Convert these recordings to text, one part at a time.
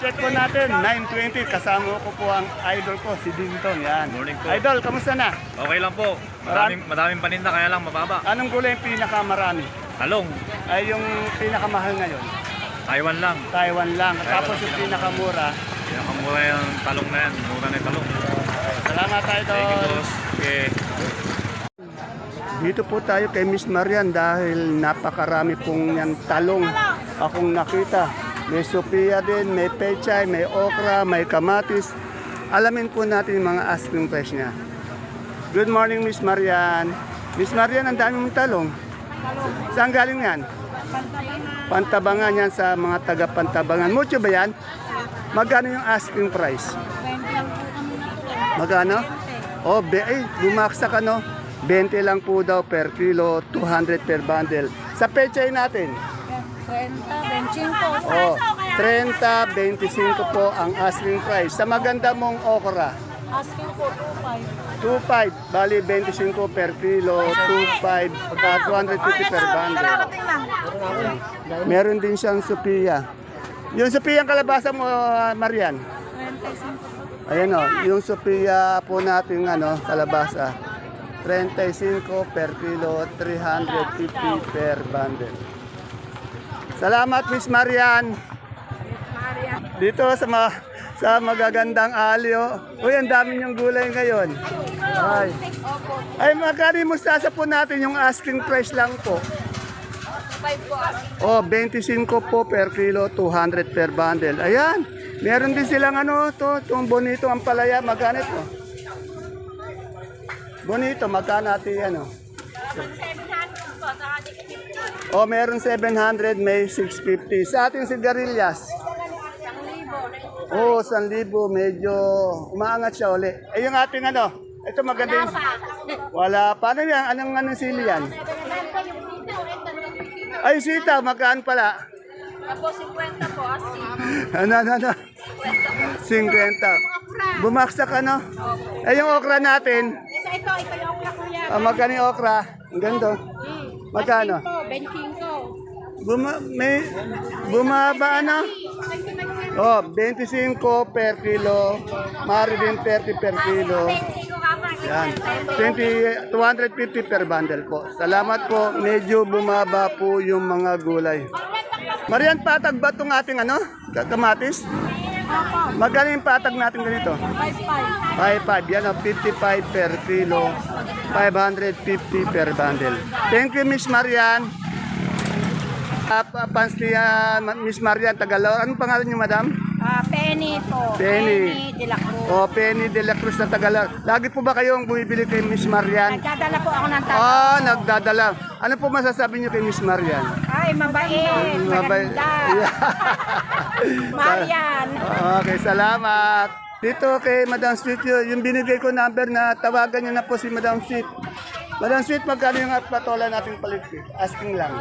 check po natin, 9.20, kasama ko po ang idol ko, si Dinton. Yan. Morning po. Idol, kamusta na? Okay lang po. Maraming, madaming paninda kaya lang mababa. Anong gulay yung pinakamarami? Talong, Ay yung pinakamahal ngayon? Taiwan lang. Taiwan lang. Taiwan Tapos lang yung pinaka- pinakamura. Pinakamura yung talong na yan. Mura na yung talong. Salamat Thank you, idol. boss. Okay. Dito po tayo kay Miss Marian dahil napakarami pong yan talong akong nakita. May Sophia din, may pechay, may okra, may kamatis. Alamin po natin yung mga asking price niya. Good morning, Miss Marian. Miss Marian, ang dami mong talong. Saan galing yan? Pantabangan yan sa mga taga Pantabangan. Mucho ba yan? Magkano yung asking price? Magkano? Oh, be, ay, bumaksak ano? 20 lang po daw per kilo, 200 per bundle. Sa pechay natin, 30, 25. oh, 30, 25 po ang asking price. Sa maganda mong okra, Asking po 25. 2.5, bali 25 per kilo, 2.5, pagka 250 per bundle. Meron din siyang Sophia. Yung Sophia ang kalabasa mo, ah, Marian. 25. Ayan o, yung Sophia po natin ano, kalabasa. 35 per kilo, 350 per bundle. Salamat Miss Marian. Dito sa ma sa magagandang alyo. Uy, ang dami niyong gulay ngayon. Ay. Ay, magkano yung mustasa po natin yung asking price lang po? 5 po. Oh, 25 po per kilo, 200 per bundle. Ayan. Meron din silang ano, to, itong bonito ang palaya, magkano ito? Bonito, magkano ati ano? Oh, meron 700, may 650. Sa ating sigarilyas. Oh, 1,000, medyo umaangat siya uli. Eh, yung ating ano, ito maganda yung... Wala. Paano yan? Anong, anong sili yan? Ay, sita, magkaan pala? Ako 50 po asking. Ano, ano, ano? 50. Bumaksak ano? Eh, yung okra natin, Ito, ito, ito yung okra kuya. ah, magkano yung okra? Ang ganda. Magkano? Ito, 25. Buma, may, bumaba ano? Oh, 25 per kilo. Mari din 30 per kilo. Yan. 20, 250 per bundle po. Salamat po. Medyo bumaba po yung mga gulay. Marian, patag ba itong ating ano? Kamatis? Magkano yung patag natin ganito? 55. 55. Yan ang 55 per kilo. 550 per bundle. Thank you, Miss Marian. Uh, fans ni ah, Miss Marian Tagalog. Anong pangalan niyo, madam? Ah, penny po. Penny. de la Cruz. O, Penny de la Cruz na Tagalog. Lagi po ba kayong bumibili kay Miss Marian? Nagdadala po ako ng tao. Ah, nagdadala. Ano po masasabi niyo kay Miss Marian? Ay, mabait. Mabay- Maganda. Marian. Okay, salamat. Dito kay Madam Sweet, yun, yung binigay ko number na tawagan niyo na po si Madam Sweet. Madam Sweet, magkano yung at patola nating paligpit? Asking lang.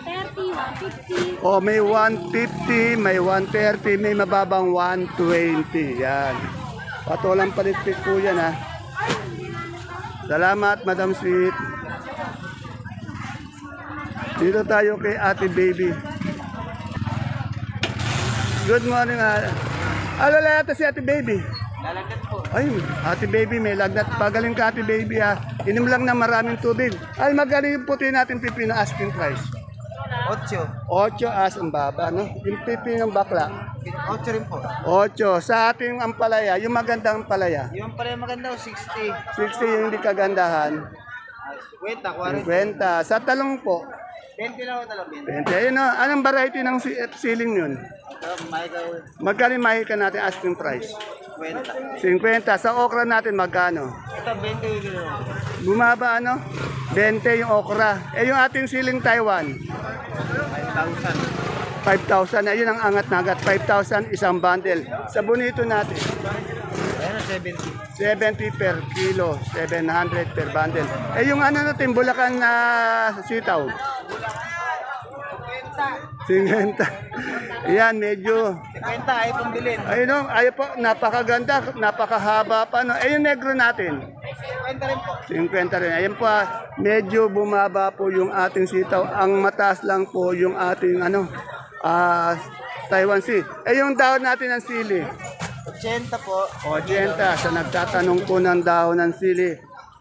130, 150. Oh, may 150, may 130, may mababang 120. Yan. Patolang paligpit po yan, ha. Salamat, Madam Sweet. Dito tayo kay Ate Baby. Good morning, ah. Alala yata si Ate Baby. Lalagat po. Ay, Ate Baby, may lagnat. Pagaling ka, Ate Baby, ha. Inom lang na maraming tubig. Ay, magaling yung puti natin pipino asking price. 8. 8 as ang baba, no? Yung pipi ng bakla, 8 rin po. 8. Sa ating ampalaya, yung magandang ampalaya, Yung pala maganda, 60. 60 yung hindi kagandahan, Wait, 50. Sa talong po, 20 na ako talaga. 20. Ayun, no? Anong variety ng si- ceiling yun? May Magkano yung mahika natin asking price? 20. 50. Sa okra natin, magkano? Ito, 20 yung gano'n. Bumaba, ano? 20 yung okra. Eh, yung ating ceiling Taiwan, 5,000. 5,000. Ayun ang angat na agad. 5,000 isang bundle. Sa bonito natin, Ayan na, 70. 70 per kilo, 700 per bundle. Eh yung ano natin, Bulacan na sitaw. 50. Yan, medyo. 50, ay pong bilhin. Ayun no, ayun po, napakaganda, napakahaba pa. No? Yung negro natin, 50 rin po. 50 rin. Ayun po, ah, medyo bumaba po yung ating sitaw. Ang mataas lang po yung ating ano, ah, Taiwan Sea. Eh yung dahon natin ng sili. 80 po. 80. Sa nagtatanong po ng dahon ng sili.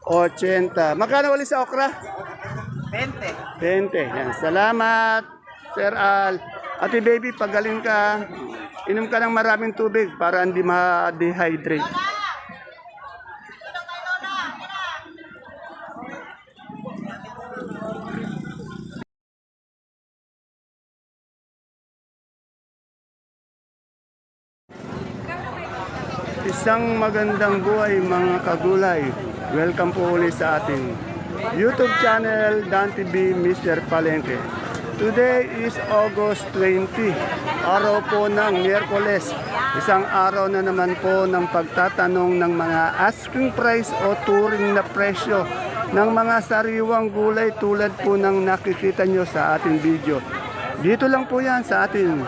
80. Magkano ulit sa okra? 20. 20. Yan. Salamat, Sir Al. Ate baby, pagaling ka. Inom ka ng maraming tubig para hindi ma-dehydrate. Isang magandang buhay mga kagulay. Welcome po ulit sa ating YouTube channel Dan TV Mr. Palengke. Today is August 20, araw po ng Miyerkules. Isang araw na naman po ng pagtatanong ng mga asking price o turing na presyo ng mga sariwang gulay tulad po ng nakikita nyo sa ating video. Dito lang po yan sa ating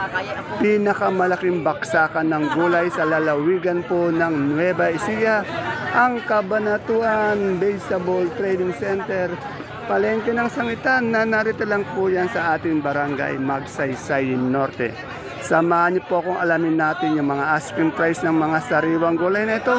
pinakamalaking baksakan ng gulay sa lalawigan po ng Nueva Ecija, ang Kabanatuan Baseball Trading Center, palengke ng sangitan na narito lang po yan sa ating barangay Magsaysay Norte. Samahan niyo po kung alamin natin yung mga asking price ng mga sariwang gulay na ito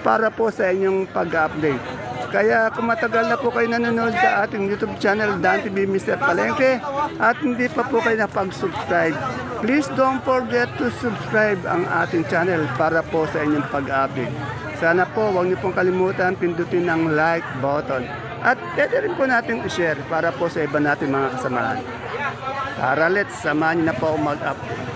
para po sa inyong pag-update. Kaya kung matagal na po kayo nanonood sa ating YouTube channel, Dan TV Mr. Palengke, at hindi pa po kayo napag-subscribe, please don't forget to subscribe ang ating channel para po sa inyong pag-update. Sana po huwag niyo pong kalimutan pindutin ang like button. At pwede rin po natin i-share para po sa iba natin mga kasamahan. Tara let's, samahan niyo na po mag-update.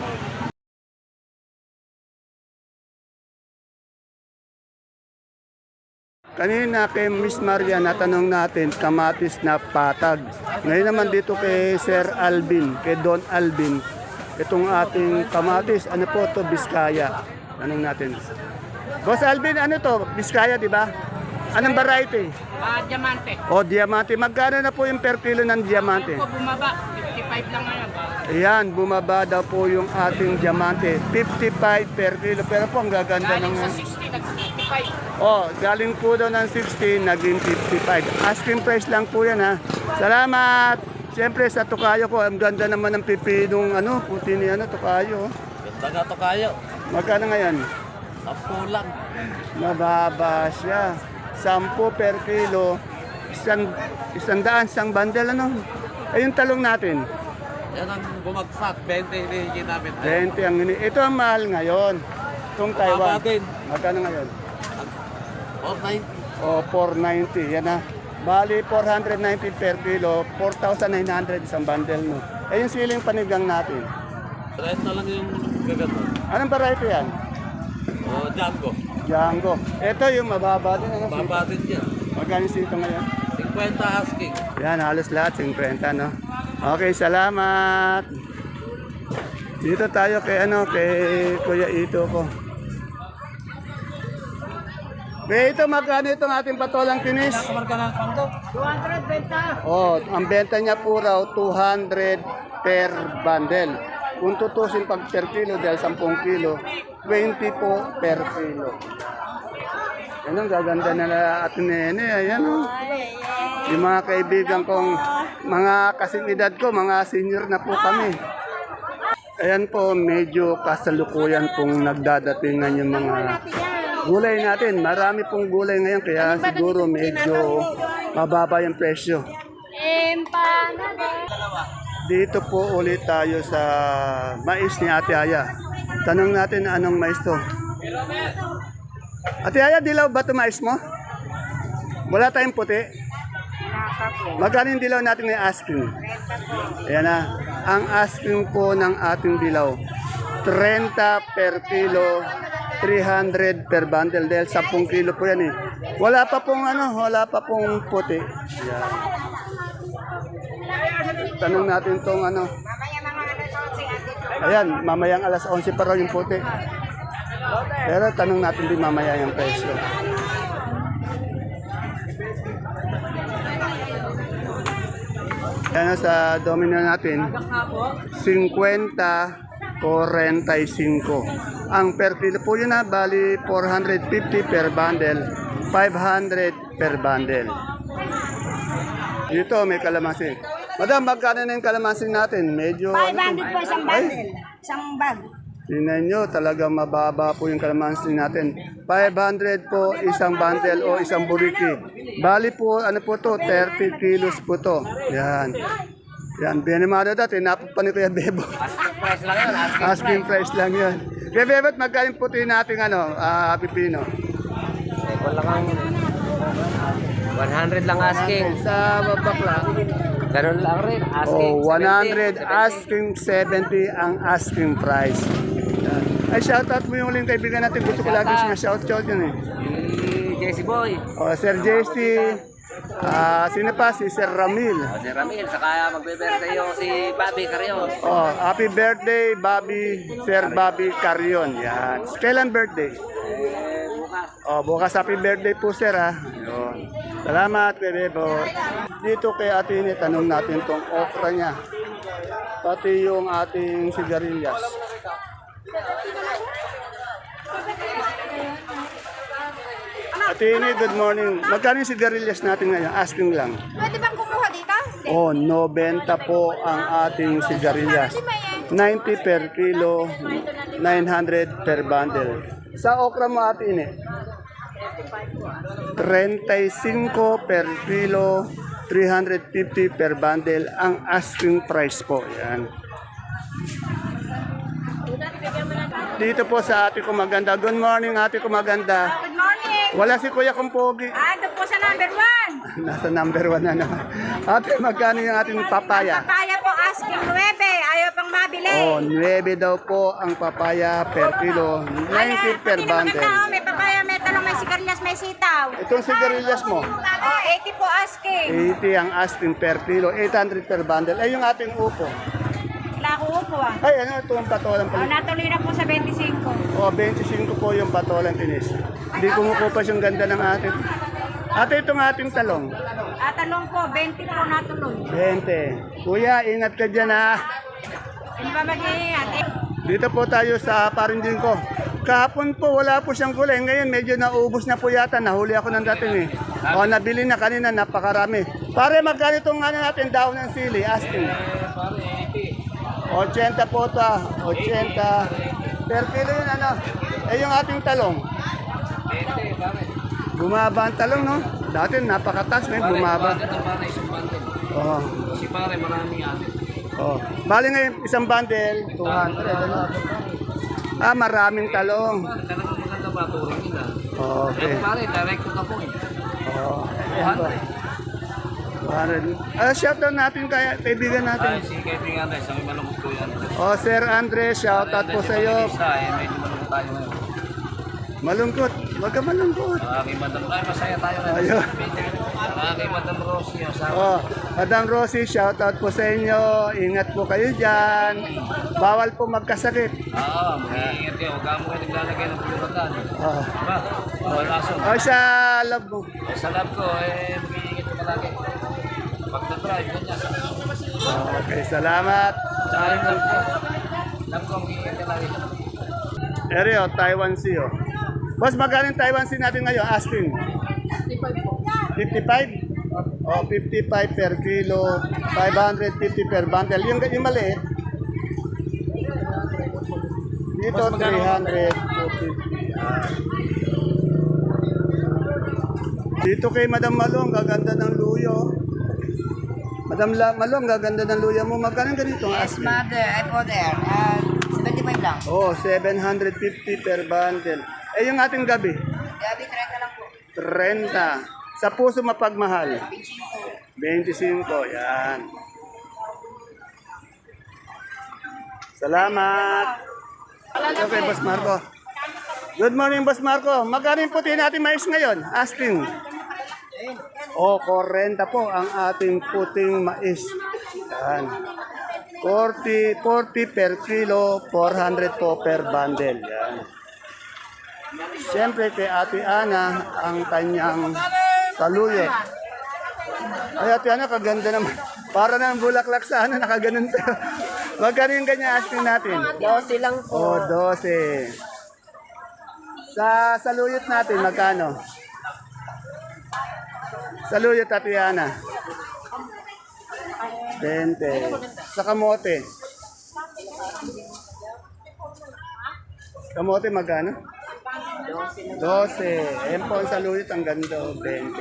Kanina kay Miss Maria natanong natin kamatis na patag. Ngayon naman dito kay Sir Alvin, kay Don Alvin. Itong ating kamatis, ano po to Biskaya. Tanong natin. Boss Alvin, ano to? Biskaya, di ba? Anong variety? Ah, diamante. O, diamante. Magkano na po yung per kilo ng diamante? Ako bumaba, 55 lang ngayon. Ayan, bumaba daw po yung ating diamante. 55 per kilo. Pero po, ang gaganda ng... Galing sa 60, nag-55. Oh, galing po daw ng 60, naging 55. Asking price lang po yan ha. Salamat! Siyempre sa tukayo ko, ang ganda naman ng pipinong ano, puti ni ano, tukayo. Ganda nga to kayo. Magkano ngayon? Apo lang. Mababa siya. 10 per kilo, isang, isang daan, isang bundle ano. Ay yung talong natin, Yan ang bumagsak. 20 hinihingi namin. 20 ang ini. Ito ang mahal ngayon. Itong Taiwan. Magkano ngayon? Oh, 9. O, 490. Yan na. Bali, 490 per kilo, 4,900 isang bundle mo. Eh, yung siling panigang natin. Try na lang yung gagano. Anong variety yan? Oh, Django. Django. Ito yung mababa din. Ano, Baba din yan. Magkano sito ngayon? 50 asking. Yan, halos lahat, 50, no? Okay, salamat. Dito tayo kay ano, kay Kuya Ito ko. Kuya Ito, magkano itong ating patolang kinis? Kamarka ng kanto. 220. Oh, ang benta niya po raw 200 per bundle. Kung tutusin pag per kilo dahil 10 kilo, 20 po per kilo. Yan ang gaganda na at nene. Ayan o. Yung mga kaibigan kong mga kasing edad ko, mga senior na po kami. Ayan po, medyo kasalukuyan pong nagdadatingan yung mga gulay natin. Marami pong gulay ngayon, kaya siguro medyo mababa yung presyo. Dito po ulit tayo sa mais ni Ate Aya. Tanong natin anong mais to. Ate Aya, dilaw ba ito mais mo? Wala tayong puti. Magkano yung dilaw natin may asking? Ayan na. Ang asking po ng ating dilaw, 30 per kilo, 300 per bundle dahil 10 kilo po yan eh. Wala pa pong ano, wala pa pong puti. Ayan. Tanong natin tong ano. Ayan, mamayang alas 11 pa raw yung puti. Pero tanong natin din mamaya yung presyo. Yan sa domino natin, 50, 45. Ang per kilo po yun na, bali 450 per bundle, 500 per bundle. Dito may kalamansi. Madam, magkano na yung kalamansi natin? Medyo... 500 po isang bundle. Isang bag. Tingnan nyo, talagang mababa po yung kalamansi natin. 500 po isang bundle o isang buriki. Bali po, ano po to, 30 kilos po to. Yan. Yan, binimado dati, tinapos pa ni Kuya Bebo. Price lang yun. Asking price lang yun. Kuya Bebo, po ito natin ano, ah, pipino? Eko lang ang 100 lang asking. Sa bakla, Ganun lang rin. Asking. oh, 100, asking 70 ang asking price. Yan. Ay, shoutout mo yung uling kaibigan natin. Gusto ko lagi siya shoutout yun eh. Si Jesse Boy. O, Sir JC, ah, sino pa? Si Sir Ramil. O, si Ramil. Saka magbe-birthday yung si Bobby Carrion. Oh, happy birthday, Bobby, Sir Bobby Carion. Yan. Kailan birthday? Eh, bukas. Oh, bukas happy birthday po, sir, ha. Yun. Salamat, Bebe po. Dito kay Ate Ini, tanong natin tong okra niya. Pati yung ating sigarilyas. Ate good morning. Magkano yung sigarilyas natin ngayon? Asking lang. Pwede bang kumuha dito? Oh, 90 po ang ating sigarilyas. 90 per kilo, 900 per bundle. Sa okra mo ate ini? 35 per kilo, 350 per bundle ang asking price po. Yan. Dito po sa ate ko maganda. Good morning ate ko maganda. Wala si Kuya Kumpogi. Ah, doon po sa number one. Nasa number one na naman. Ate, magkano yung ating papaya? Papaya po asking 9. Ayaw pang mabili. Oh, 9 daw po ang papaya per kilo, 90 per na maganda, oh, bundle. may papaya, may talong, may sigarilyas, may sitaw. Itong sigarilyas mo, Oh, 80 po asking. 80 ang asking per kilo, 800 per bundle. Ay, yung ating upo. Wala ko po ah. Ay, ano itong patolang Oh, pala? natuloy na po sa 25. Oh, 25 po yung patolang tinis. Hindi kumukupas yung ganda ng ating. Ate, itong ating talong. Ah, talong po, 20 po natuloy. 20. Kuya, ingat ka dyan ha. Hindi ba mag-iingat? Eh, Dito po tayo sa parindin ko. Kahapon po wala po siyang gulay. Ngayon medyo naubos na po yata. Nahuli ako ng dating eh. O nabili na kanina napakarami. Pare magkano itong ano natin daw ng sili? Asking. 80 po ito ah. 80. Per kilo yun ano. Eh yung ating talong. Bumaba ang talong no? Dati napakataas ngayon bumaba. Oo. Kasi pare, maraming ate. Oh. Bali ngayon isang bundle 200 ano. Ah, maraming talong. Talagang maganda ba, turing nila. Okay. Yan pare, direct to the point. Oo. Ayan. Warren. Ah, shoutout natin kaya kaibigan natin. si Kevin Andres, ang malungkot ko yan. Oh, Sir Andres, shoutout po sa iyo. Isa, eh, malungkot tayo ngayon. Malungkot. Huwag ka malungkot. Ang aking madam, ay masaya tayo ngayon. Ayun. Ang aking madam Rosie, asawa. Oh, Madam Rosie, shoutout po sa inyo. Ingat po kayo dyan. Bawal po magkasakit. Oo, mag-iingat kayo. Huwag mo kayo naglalagay ng pulutan. Oh. Diba? Bawal aso. Oh, sa love mo. Sa lab ko, eh, mag-iingat ko palagi. Pag na-drive, ganyan. Okay, salamat. Ko. Lagi. Eryo, Taiwan Sea. Oh. Boss, magkano yung Taiwan Sea natin ngayon? Asking. 55? Oh, 55 per kilo, 550 per bundle. Yung, yung maliit, dito 300, 250. Dito kay Madam Malong, gaganda ng luyo. Madam La Malong, gaganda ng luya mo. Magkano ganito ang asking? mother, I there. Uh, 75 lang. Oh, 750 per bundle. Eh, yung ating gabi? Gabi, 30 lang po. 30. Sa puso mapagmahal. 25. Yan. Salamat. Okay, Boss Marco. Good morning, Boss Marco. Magkano yung puti natin mais ngayon? Asking. Oh, 40 po ang ating puting mais. Yan. 40, 40 per kilo, 400 po per bundle. Yan. Siyempre kay Ate Ana ang kanyang saluyot. Ay Ate Ana, kaganda naman. Para ng bulaklak sa ano, nakaganon pa. Magkano yung ganyan asking natin? 12 lang O, 12. Sa saluyot natin, magkano? Saluyot, Ate Ana. 20. Sa kamote. Kamote magkano? 12. 12. Ayan po ang saluyot, ang ganda, oh, 20.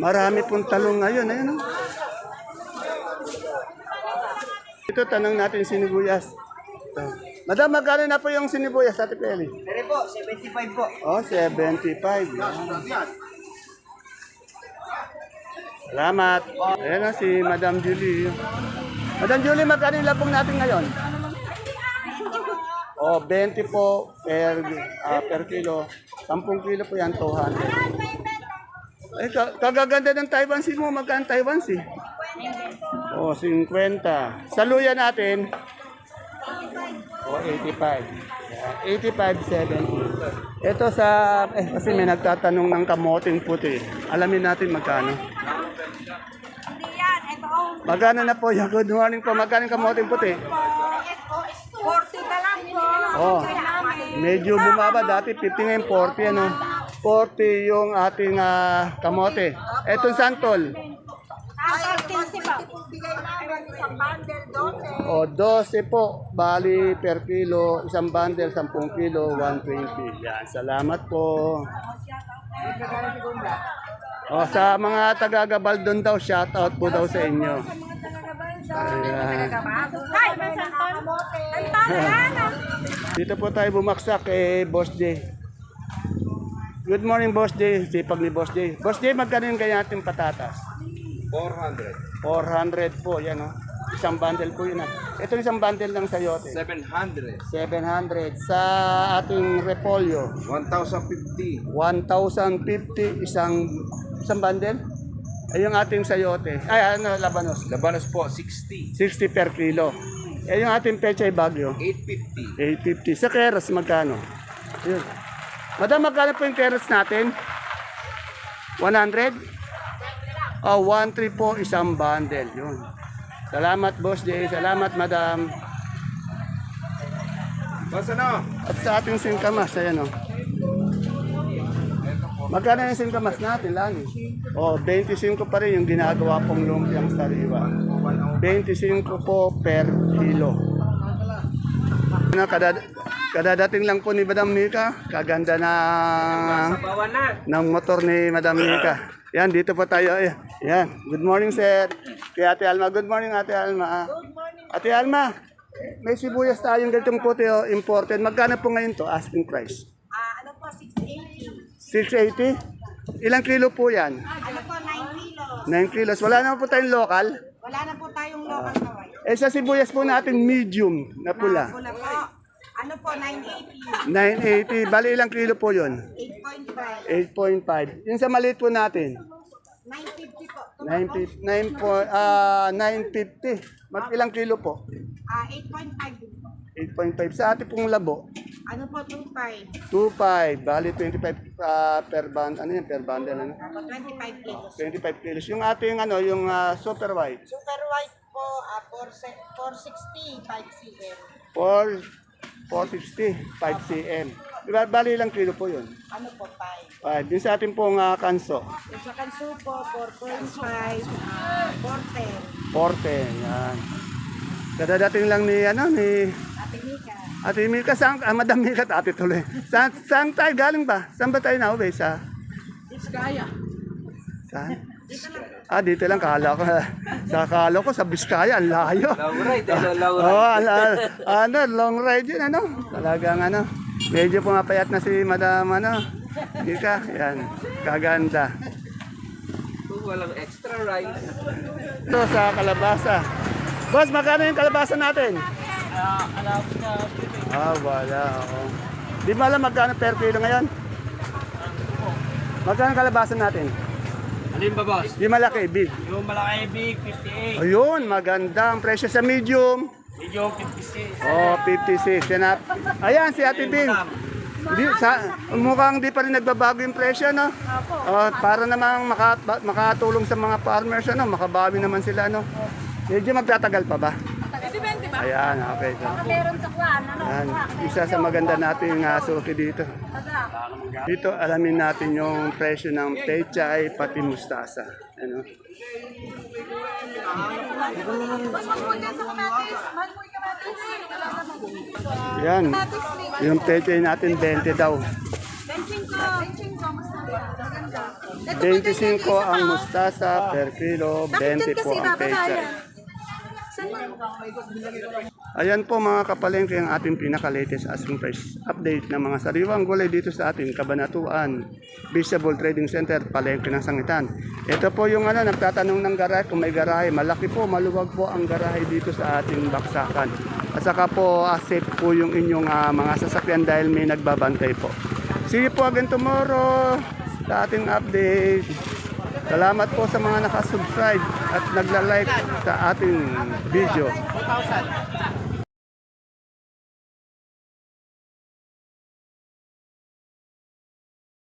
Marami pong talong ngayon, ayun. oh. Ito, tanong natin sinibuyas. Ito. Madam, magkano na po yung sinibuyas, Ate Peli? Pero po, 75 po. Oh, 75. Yan. Salamat. Ayan na si Madam Julie. Madam Julie, magkano yung lapong natin ngayon? Oh, 20 po per ah, per kilo. 10 kilo po yan, 200. Ay, ka- kagaganda ng Taiwan Sea mo. Magkano Taiwan Sea? Oh, 50. Sa luya natin, o 85. Yan, 85, 70. Ito sa, eh kasi may nagtatanong ng kamoting puti. Alamin natin magkano. Magkano na po yung good morning po. Magkano kamoting puti? 40 na lang po. Oh, medyo bumaba. Dati 50 ngayon, 40 ano. 40 yung ating ah, kamote. Etong santol. Ay, 15 po. Bigay namin isang bundle, 12. O, 12 po. Bali per kilo, isang bundle, 10 kilo, 120. Yan, salamat po. O, sa mga taga-Gabaldon daw, shout out po daw sa inyo. Ayan. Ay, may santol. Santol, yan. Dito po tayo bumaksak kay Boss J. Good morning, Boss J. Sipag ni Boss J. Boss J, magkano yung kaya natin patatas? 400. 400 po, yan o. Isang bundle po yun. ah. Ito isang bundle ng sayote. 700. 700 sa ating repolyo. 1,050. 1,050 isang isang bundle. Ay yung ating sayote. Ay ano labanos. Labanos po, 60. 60 per kilo. Eh yung ating pechay bagyo. 850. 850. Sa keras magkano? Yun. Madam, magkano po yung keras natin? 100? Oh, 1,3 po isang bundle. Yun. Salamat, Boss Jay. Salamat, Madam. Boss ano? At sa ating singkamas, ayan o. Magkano yung singkamas natin, Lani? O, 25 pa rin yung ginagawa pong lumpiang sariwa. 25 po per kilo. Na, kada, kadadating lang po ni Madam Mika. Kaganda na ng motor ni Madam Mika. Yan, dito po tayo. Yan. Good morning, sir. Kay Ate Alma. Good morning, Ate Alma. Good morning. Ate Alma, may sibuyas tayong ganitong puti o imported. Magkano po ngayon to? Asking price. Ah, ano po, 680. 680? Ilang kilo po yan? Ano po, 9 kilos. 9 kilos. Wala naman po tayong local. Wala na po tayong local kaway. Eh sa sibuyas po natin medium na pula. Pula po. Ano po, 980. 980. Bali ilang kilo po yun? 8.5. 8.5. Yung sa maliit po natin? 950 po. 950. 9 po, ah 950. Mag ilang kilo po? Ah, 8.5 din po. 8.5. Sa ating pong labo? Ano po, 2.5. 2.5. Bali 25 ah, per band. Ano yan? Per bundle. Ano? Ako, 25 kilos. 25 kilos. Yung ating ano, yung ah, super white. Super white po, ah, 4 460, 5 cm. 4 460, 5 cm. Diba, bali ilang kilo po yun? Ano po, 5. 5. Din sa ating pong ah, kanso. Yung sa kanso po, 4.5, ah, 410. 40. Yan. Kadadating lang ni, ano, ni Ate Mika. Ate Milka. Saan, ah, Madam Milka, at ate tuloy. Saan, saan tayo galing ba? Saan ba tayo nauwi? Sa? Biskaya. Saan? Ah, dito lang. Kala ko. Sa kala ko, sa Biskaya. Ang layo. Long ride. Ano, long ride. Oh, ala, ano, long ride yun, ano? Talagang, ano, medyo pumapayat na si Madam, ano, Milka. Yan, kaganda. Walang extra rice. Ito sa kalabasa. Boss, magkano yung kalabasa natin? Ah, wala. Oo. Di mo alam magkano per kilo ngayon? Magkano kalabasa natin? Alin ba, boss? Di malaki, big. Yung malaki big, 58. Ayun, maganda ang presyo sa medium. Medyo 56. Oh, 56. Yan na. Ayan, si Ate Bing. Di, sa, mukhang di pa rin nagbabago yung presyo, no? Oh, para namang maka, ba- makatulong sa mga farmers, ano? Makabawi naman sila, no? Medyo magtatagal pa ba? Ayan, okay. So. Meron sa kwan, ano? Ayan, isa sa maganda nating uh, suki dito. Dito alamin natin yung presyo ng pechay pati mustasa. Ano? Yan. Yung peche natin 20 daw. 25 ang mustasa per kilo, 20 po ang peche. Ayan po mga kapalengke ang ating pinaka-latest asking price update ng mga sariwang gulay dito sa ating Kabanatuan Visible Trading Center, Palengke ng Sangitan. Ito po yung ano, nagtatanong ng garahe kung may garahe. Malaki po, maluwag po ang garahe dito sa ating baksakan. At saka po, safe po yung inyong ah, mga sasakyan dahil may nagbabantay po. See you po again tomorrow sa ating update. Salamat po sa mga nakasubscribe at nagla-like sa ating video.